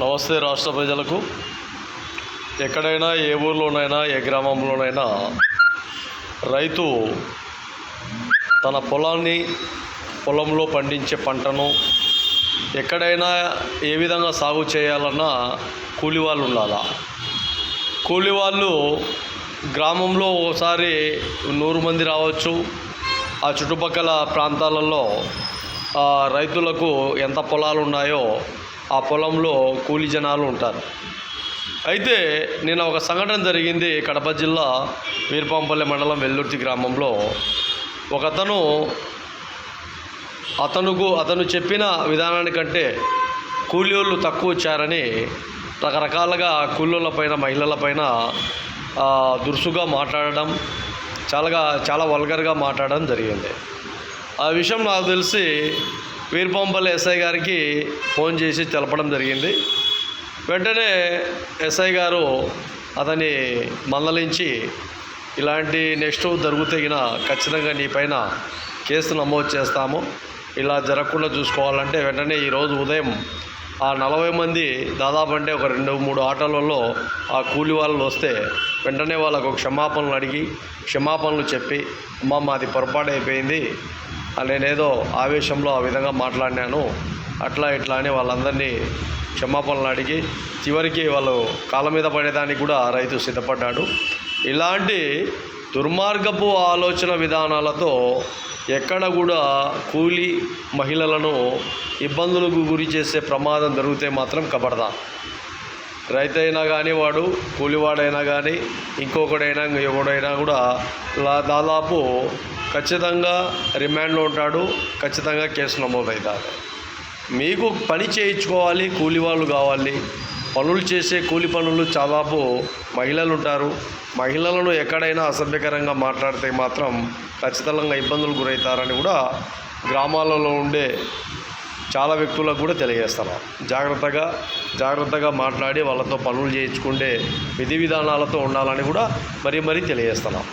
నమస్తే రాష్ట్ర ప్రజలకు. ఎక్కడైనా ఏ ఊర్లోనైనా ఏ గ్రామంలోనైనా రైతు తన పొలాన్ని పొలంలో పండించే పంటను ఎక్కడైనా ఏ విధంగా సాగు చేయాలన్నా కూలి వాళ్ళు ఉండాలా? కూలి వాళ్ళు గ్రామంలో ఒకసారి నూరు మంది రావచ్చు. ఆ చుట్టుపక్కల ప్రాంతాలలో రైతులకు ఎంత పొలాలు ఉన్నాయో ఆ పొలంలో కూలి జనాలు ఉంటారు. అయితే నిన్న ఒక సంఘటన జరిగింది కడప జిల్లా వీరపాంపల్లి మండలం వెల్లుర్తి గ్రామంలో. ఒకతను అతనుకు అతను చెప్పిన విధానానికంటే కూలీళ్ళు తక్కువ వచ్చారని రకరకాలుగా కూలీళ్ళపైన పైన మహిళల పైన దురుసుగా మాట్లాడడం చాలా చాలా వల్గర్గా మాట్లాడడం జరిగింది. ఆ విషయం నాకు తెలిసి వీరపాంపల్లి ఎస్ఐ గారికి ఫోన్ చేసి తెలపడం జరిగింది. వెంటనే ఎస్ఐ గారు అతన్ని మందలించి ఇలాంటి నెక్స్ట్ జరుగుతగిన ఖచ్చితంగా నీ పైన కేసు నమోదు చేస్తాము. ఇలా జరగకుండా చూసుకోవాలంటే వెంటనే ఈరోజు ఉదయం ఆ నలభై మంది దాదాపు అంటే ఒక రెండు మూడు ఆటోలలో ఆ కూలి వాళ్ళు వస్తే వెంటనే వాళ్ళకు క్షమాపణలు అడిగి క్షమాపణలు చెప్పి అమ్మ మాది పొరపాటు అయిపోయింది. నేనేదో ఆవేశంలో ఆ విధంగా మాట్లాడినాను. అట్లా ఇట్లా అని వాళ్ళందరినీ క్షమాపణలు అడిగి చివరికి వాళ్ళు కాళ్ళ మీద పడేదానికి కూడా రైతు సిద్ధపడ్డాడు. ఇలాంటి దుర్మార్గపు ఆలోచన విధానాలతో ఎక్కడ కూడా కూలి మహిళలను ఇబ్బందులకు గురి చేసే ప్రమాదం జరిగితే మాత్రం కబడదా. రైతైనా కానీ వాడు కూలివాడైనా కానీ ఇంకొకడైనా ఎవడైనా కూడా దాదాపు ఖచ్చితంగా రిమాండ్లో ఉంటాడు ఖచ్చితంగా కేసు నమోదవుతారు మీకు పని చేయించుకోవాలి కూలి వాళ్ళు కావాలి. పనులు చేసే కూలి పనులు చాలాపు మహిళలు ఉంటారు మహిళలను ఎక్కడైనా అసభ్యకరంగా మాట్లాడితే మాత్రం ఖచ్చితంగా ఇబ్బందులు గురవుతారని కూడా గ్రామాలలో ఉండే చాలా వ్యక్తులకు కూడా తెలియజేస్తున్నాం జాగ్రత్తగా జాగ్రత్తగా మాట్లాడి వాళ్ళతో పనులు చేయించుకుంటే విధి విధానాలతో ఉండాలని కూడా మరీ మరీ తెలియజేస్తున్నాం